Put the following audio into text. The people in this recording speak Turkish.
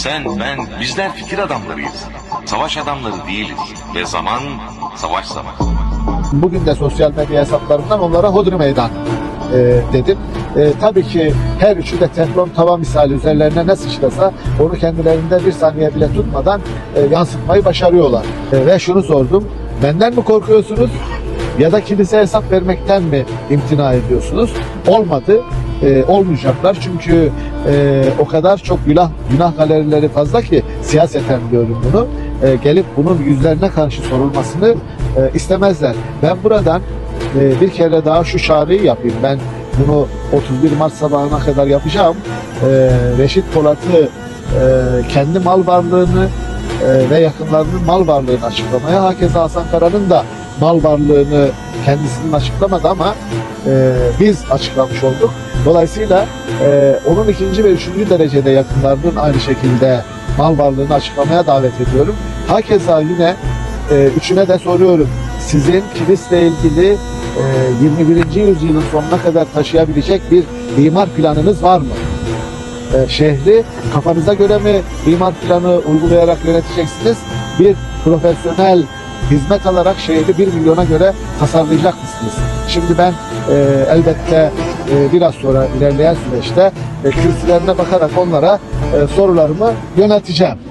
Sen, ben, bizler fikir adamlarıyız. Savaş adamları değiliz. Ve zaman, savaş zamanı. Bugün de sosyal medya hesaplarından onlara hodri meydan e, dedim. E, tabii ki her üçü de teflon tava misali üzerlerine ne sıçrasa onu kendilerinde bir saniye bile tutmadan e, yansıtmayı başarıyorlar. E, ve şunu sordum. Benden mi korkuyorsunuz? Ya da kilise hesap vermekten mi imtina ediyorsunuz? Olmadı. E, olmayacaklar çünkü e, o kadar çok günah günah galerileri fazla ki siyaseten diyorum bunu. E, gelip bunun yüzlerine karşı sorulmasını e, istemezler. Ben buradan e, bir kere daha şu çağrıyı yapayım. Ben bunu 31 Mart sabahına kadar yapacağım. E, Reşit Polat'ı e, kendi mal varlığını e, ve yakınlarının mal varlığını açıklamaya, hakeza Hasan Kara'nın da mal varlığını kendisinin açıklamadı ama e, biz açıklamış olduk. Dolayısıyla e, onun ikinci ve üçüncü derecede yakınlarının aynı şekilde mal varlığını açıklamaya davet ediyorum. Hakeza yine e, üçüne de soruyorum. Sizin kilisle ilgili e, 21. yüzyılın sonuna kadar taşıyabilecek bir imar planınız var mı? E, şehri kafanıza göre mi imar planı uygulayarak yöneteceksiniz? Bir profesyonel hizmet alarak şehri 1 milyona göre tasarlayacak mısınız? Şimdi ben e, elbette e, biraz sonra ilerleyen süreçte e, kürsülerine bakarak onlara e, sorularımı yönelteceğim.